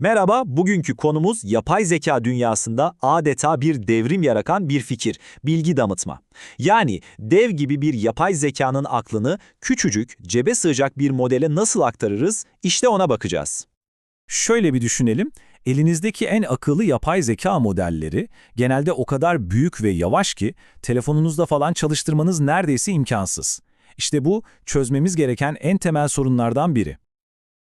Merhaba, bugünkü konumuz yapay zeka dünyasında adeta bir devrim yaratan bir fikir, bilgi damıtma. Yani dev gibi bir yapay zekanın aklını küçücük, cebe sığacak bir modele nasıl aktarırız, işte ona bakacağız. Şöyle bir düşünelim, elinizdeki en akıllı yapay zeka modelleri genelde o kadar büyük ve yavaş ki telefonunuzda falan çalıştırmanız neredeyse imkansız. İşte bu çözmemiz gereken en temel sorunlardan biri.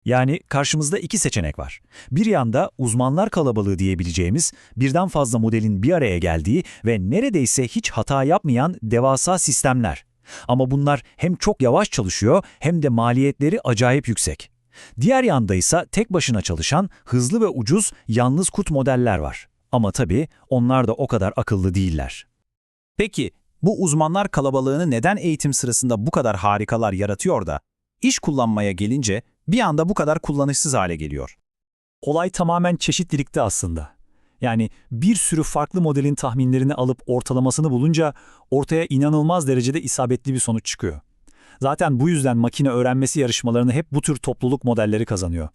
Yani karşımızda iki seçenek var. Bir yanda uzmanlar kalabalığı diyebileceğimiz birden fazla modelin bir araya geldiği ve neredeyse hiç hata yapmayan devasa sistemler. Ama bunlar hem çok yavaş çalışıyor hem de maliyetleri acayip yüksek. Diğer yanda ise tek başına çalışan hızlı ve ucuz yalnız kut modeller var. Ama tabii onlar da o kadar akıllı değiller. Peki, bu uzmanlar kalabalığını neden eğitim sırasında bu kadar harikalar yaratıyor da, iş kullanmaya gelince bir anda bu kadar kullanışsız hale geliyor? Olay tamamen çeşitlilikte aslında. Yani bir sürü farklı modelin tahminlerini alıp ortalamasını bulunca ortaya inanılmaz derecede isabetli bir sonuç çıkıyor. Zaten bu yüzden makine öğrenmesi yarışmalarını hep bu tür topluluk modelleri kazanıyor.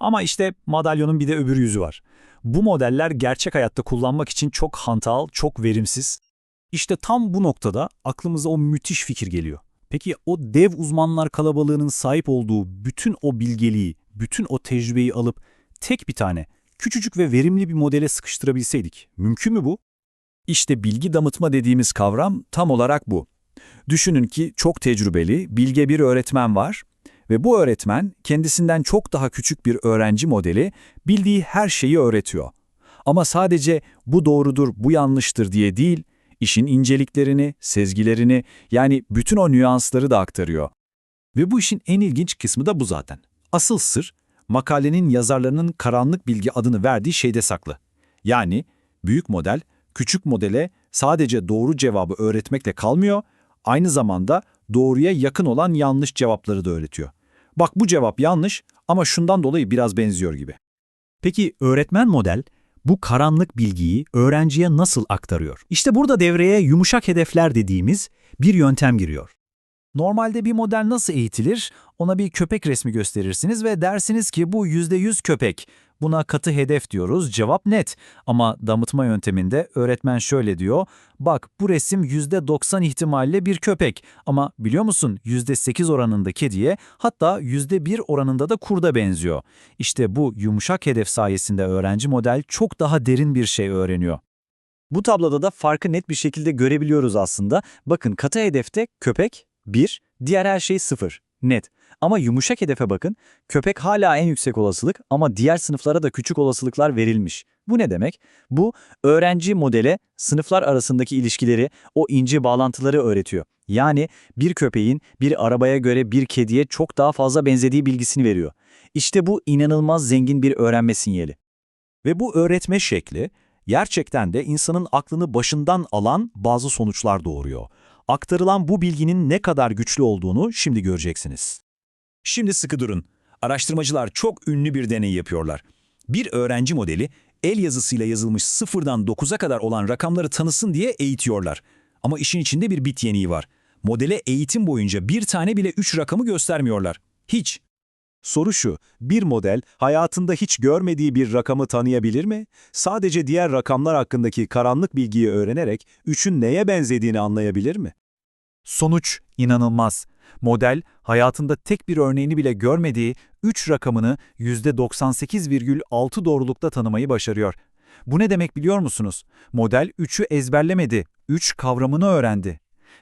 Ama işte madalyonun bir de öbür yüzü var. Bu modeller gerçek hayatta kullanmak için çok hantal, çok verimsiz. İşte tam bu noktada aklımıza o müthiş fikir geliyor. Peki o dev uzmanlar kalabalığının sahip olduğu bütün o bilgeliği, bütün o tecrübeyi alıp tek bir tane, küçücük ve verimli bir modele sıkıştırabilseydik, mümkün mü bu? İşte bilgi damıtma dediğimiz kavram tam olarak bu. Düşünün ki çok tecrübeli, bilge bir öğretmen var ve bu öğretmen kendisinden çok daha küçük bir öğrenci modeli bildiği her şeyi öğretiyor. Ama sadece bu doğrudur, bu yanlıştır diye değil, işin inceliklerini, sezgilerini yani bütün o nüansları da aktarıyor. Ve bu işin en ilginç kısmı da bu zaten. Asıl sır, makalenin yazarlarının karanlık bilgi adını verdiği şeyde saklı. Yani büyük model, küçük modele sadece doğru cevabı öğretmekle kalmıyor, aynı zamanda doğruya yakın olan yanlış cevapları da öğretiyor. Bak bu cevap yanlış ama şundan dolayı biraz benziyor gibi. Peki öğretmen model bu karanlık bilgiyi öğrenciye nasıl aktarıyor? İşte burada devreye yumuşak hedefler dediğimiz bir yöntem giriyor. Normalde bir model nasıl eğitilir? Ona bir köpek resmi gösterirsiniz ve dersiniz ki bu %100 köpek. Buna katı hedef diyoruz, cevap net. Ama damıtma yönteminde öğretmen şöyle diyor, bak bu resim %90 ihtimalle bir köpek ama biliyor musun %8 oranında kediye hatta %1 oranında da kurda benziyor. İşte bu yumuşak hedef sayesinde öğrenci model çok daha derin bir şey öğreniyor. Bu tabloda da farkı net bir şekilde görebiliyoruz aslında. Bakın katı hedefte köpek 1, diğer her şey 0. Net. Ama yumuşak hedefe bakın, köpek hala en yüksek olasılık ama diğer sınıflara da küçük olasılıklar verilmiş. Bu ne demek? Bu öğrenci modele sınıflar arasındaki ilişkileri, o ince bağlantıları öğretiyor. Yani bir köpeğin bir arabaya göre bir kediye çok daha fazla benzediği bilgisini veriyor. İşte bu inanılmaz zengin bir öğrenme sinyali. Ve bu öğretme şekli gerçekten de insanın aklını başından alan bazı sonuçlar doğuruyor. Aktarılan bu bilginin ne kadar güçlü olduğunu şimdi göreceksiniz. Şimdi sıkı durun. Araştırmacılar çok ünlü bir deney yapıyorlar. Bir öğrenci modeli el yazısıyla yazılmış sıfırdan 9'a kadar olan rakamları tanısın diye eğitiyorlar. Ama işin içinde bir bit yeniği var. Modele eğitim boyunca bir tane bile 3 rakamı göstermiyorlar. Hiç. Soru şu, bir model hayatında hiç görmediği bir rakamı tanıyabilir mi? Sadece diğer rakamlar hakkındaki karanlık bilgiyi öğrenerek üçün neye benzediğini anlayabilir mi? Sonuç inanılmaz. Model hayatında tek bir örneğini bile görmediği 3 rakamını %98,6 doğrulukta tanımayı başarıyor. Bu ne demek biliyor musunuz? Model 3'ü ezberlemedi, 3 kavramını öğrendi.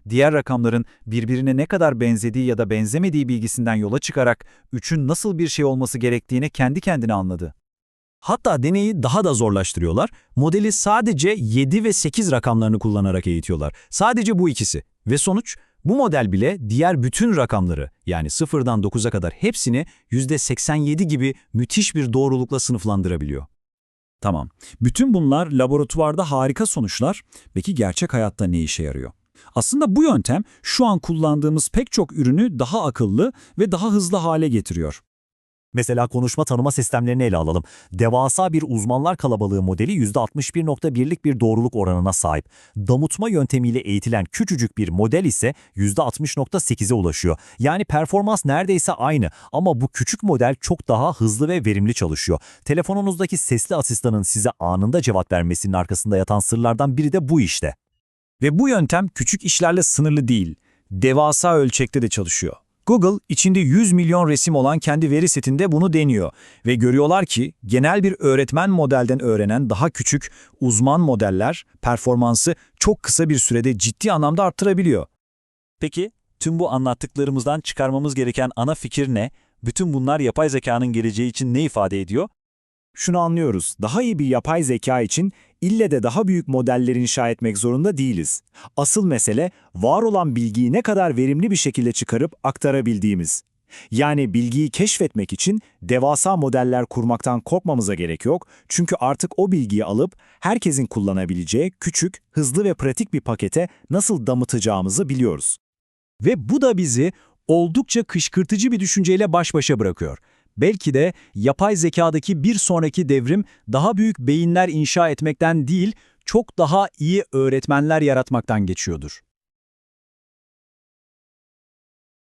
Diğer rakamların birbirine ne kadar benzediği ya da benzemediği bilgisinden yola çıkarak 3'ün nasıl bir şey olması gerektiğini kendi kendine anladı. Hatta deneyi daha da zorlaştırıyorlar. Modeli sadece 7 ve 8 rakamlarını kullanarak eğitiyorlar. Sadece bu ikisi. Ve sonuç bu model bile diğer bütün rakamları yani 0'dan 9'a kadar hepsini %87 gibi müthiş bir doğrulukla sınıflandırabiliyor. Tamam. Bütün bunlar laboratuvarda harika sonuçlar. Peki gerçek hayatta ne işe yarıyor? Aslında bu yöntem şu an kullandığımız pek çok ürünü daha akıllı ve daha hızlı hale getiriyor. Mesela konuşma tanıma sistemlerini ele alalım. Devasa bir uzmanlar kalabalığı modeli %61.1'lik bir doğruluk oranına sahip. Damıtma yöntemiyle eğitilen küçücük bir model ise %60.8'e ulaşıyor. Yani performans neredeyse aynı ama bu küçük model çok daha hızlı ve verimli çalışıyor. Telefonunuzdaki sesli asistanın size anında cevap vermesinin arkasında yatan sırlardan biri de bu işte. Ve bu yöntem küçük işlerle sınırlı değil, devasa ölçekte de çalışıyor. Google içinde 100 milyon resim olan kendi veri setinde bunu deniyor ve görüyorlar ki genel bir öğretmen modelden öğrenen daha küçük uzman modeller performansı çok kısa bir sürede ciddi anlamda arttırabiliyor. Peki, tüm bu anlattıklarımızdan çıkarmamız gereken ana fikir ne? Bütün bunlar yapay zekanın geleceği için ne ifade ediyor? Şunu anlıyoruz, daha iyi bir yapay zeka için ille de daha büyük modeller inşa etmek zorunda değiliz. Asıl mesele var olan bilgiyi ne kadar verimli bir şekilde çıkarıp aktarabildiğimiz. Yani bilgiyi keşfetmek için devasa modeller kurmaktan korkmamıza gerek yok. Çünkü artık o bilgiyi alıp herkesin kullanabileceği küçük, hızlı ve pratik bir pakete nasıl damıtacağımızı biliyoruz. Ve bu da bizi oldukça kışkırtıcı bir düşünceyle baş başa bırakıyor. Belki de yapay zekadaki bir sonraki devrim daha büyük beyinler inşa etmekten değil, çok daha iyi öğretmenler yaratmaktan geçiyordur.